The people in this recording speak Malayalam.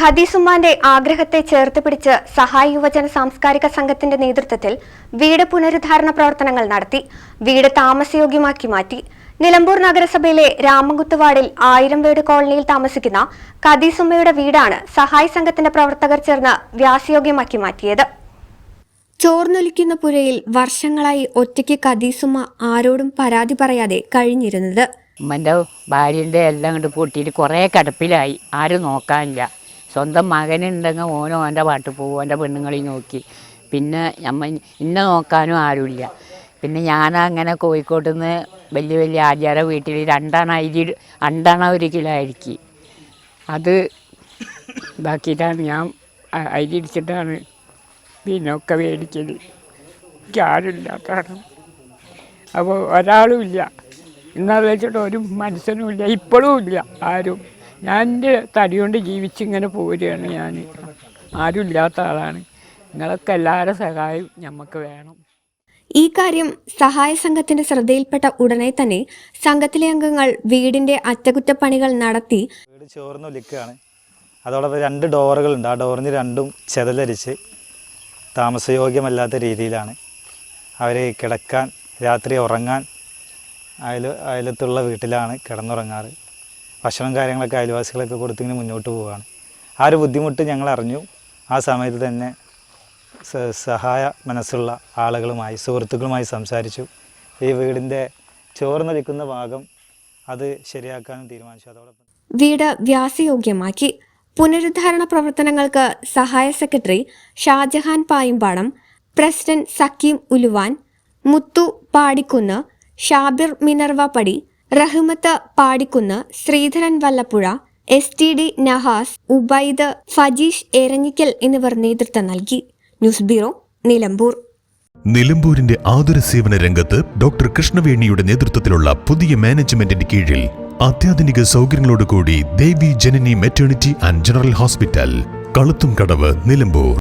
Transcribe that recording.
ഖദീസുമാന്റെ ആഗ്രഹത്തെ ചേർത്ത് പിടിച്ച് സഹായ യുവജന സാംസ്കാരിക സംഘത്തിന്റെ നേതൃത്വത്തിൽ വീട് പുനരുദ്ധാരണ പ്രവർത്തനങ്ങൾ നടത്തി വീട് താമസയോഗ്യമാക്കി മാറ്റി. നിലമ്പൂർ നഗരസഭയിലെ രാമകുത്ത് വാർഡിൽ ആയിരം വീട് കോളനിയിൽ താമസിക്കുന്ന ഖദീസുമ്മയുടെ വീടാണ് സഹായ സംഘത്തിന്റെ പ്രവർത്തകർ ചേർന്ന് വ്യാസയോഗ്യമാക്കി മാറ്റിയത്. ചോർന്നൊലിക്കുന്ന പുരയിൽ വർഷങ്ങളായി ഒറ്റയ്ക്ക് ഖദീസുമ്മ ആരോടും പരാതി പറയാതെ കഴിഞ്ഞിരുന്നത്. ഉമ്മന്റെ ഭാര്യന്റെ എല്ലാം കണ്ട് പൊട്ടിയിട്ട് കുറേ കിടപ്പിലായി. ആരും നോക്കാനില്ല. സ്വന്തം മകനുണ്ടെങ്കിൽ ഓനോ ഓന്റെ പാട്ട് പോകും ഓന്റെ പെണ്ണുങ്ങളെ നോക്കി. പിന്നെ നമ്മ ഇന്നെ നോക്കാനും ആരുമില്ല പിന്നെ ഞാനങ്ങനെ കോഴിക്കോട്ട് നിന്ന് വലിയ വലിയ ആചാര വീട്ടിൽ രണ്ടെണ്ണ അരി രണ്ടെണ്ണ ഒരു കിലോ അരിക്ക്. അത് ഇതാക്കിയിട്ടാണ് ഞാൻ അരി ഇടിച്ചിട്ടാണ് പിന്നെ ഒക്കെ മേടിക്കൽ എനിക്ക് ആരുമില്ലാത്തതാണ് അപ്പോൾ ഒരാളും ഇല്ല. എന്നാൽ വെച്ചിട്ട് ഒരു മനുഷ്യനും ഇല്ല ഇപ്പോഴും ഇല്ല ആരും. ഞാൻ എന്റെ തടി കൊണ്ട് ജീവിച്ചിങ്ങനെ പോരുകയാണ് ഞാൻ. ആരും ഇല്ലാത്ത ആളാണ്. നിങ്ങളൊക്കെ എല്ലാവരുടെ സഹായം നമുക്ക് വേണം. ഈ കാര്യം സഹായ സംഘത്തിന്റെ ശ്രദ്ധയിൽപ്പെട്ട ഉടനെ തന്നെ സംഘത്തിലെ അംഗങ്ങൾ വീടിന്റെ അറ്റകുറ്റപ്പണികൾ നടത്തി വീട് ചോർന്നൊലിക്കുകയാണ് അതോടൊപ്പം രണ്ട് ഡോറുകളുണ്ട്. ആ ഡോറിന് രണ്ടും ചെതലരിച്ച് താമസയോഗ്യമല്ലാത്ത രീതിയിലാണ് അവർ കിടക്കാൻ രാത്രി ഉറങ്ങാൻ അയൽ അയലത്തുള്ള വീട്ടിലാണ് കിടന്നുറങ്ങാറ്. ഭക്ഷണം കാര്യങ്ങളൊക്കെ അയൽവാസികളൊക്കെ കൊടുത്തിങ്ങനെ മുന്നോട്ട് പോവുകയാണ്. ആ ഒരു ബുദ്ധിമുട്ട് ഞങ്ങൾ അറിഞ്ഞു ആ സമയത്ത് തന്നെ സഹായ മനസ്സുള്ള ആളുകളുമായി സുഹൃത്തുക്കളുമായി സംസാരിച്ചു. ഈ വീടിന്റെ ചോർന്നൊലിക്കുന്ന ഭാഗം അത് ശരിയാക്കാനും തീരുമാനിച്ചു. അതോടൊപ്പം വീട് വ്യാസയോഗ്യമാക്കി. പുനരുദ്ധാരണ പ്രവർത്തനങ്ങൾക്ക് സഹായ secretary Shajahan Payumpadam president Sakkeem Uluvan Muthu Padikkunnu Shabir Minerva Padi Rahmath Padikkunnu Sreedharan Vallappuzha S T D Nahas Ubaid Fajeesh Eranjikkal എന്നിവർ നേതൃത്വം നൽകി. News bureau Nilambur. നിലമ്പൂരിന്റെ ആതുര സേവന രംഗത്ത് ഡോക്ടർ കൃഷ്ണവേണിയുടെ നേതൃത്വത്തിലുള്ള പുതിയ മാനേജ്മെന്റിന്റെ കീഴിൽ അത്യാധുനിക സൗകര്യങ്ങളോടുകൂടി Devi Janani maternity and general hospital Kaluthum Kadavu Nilambur.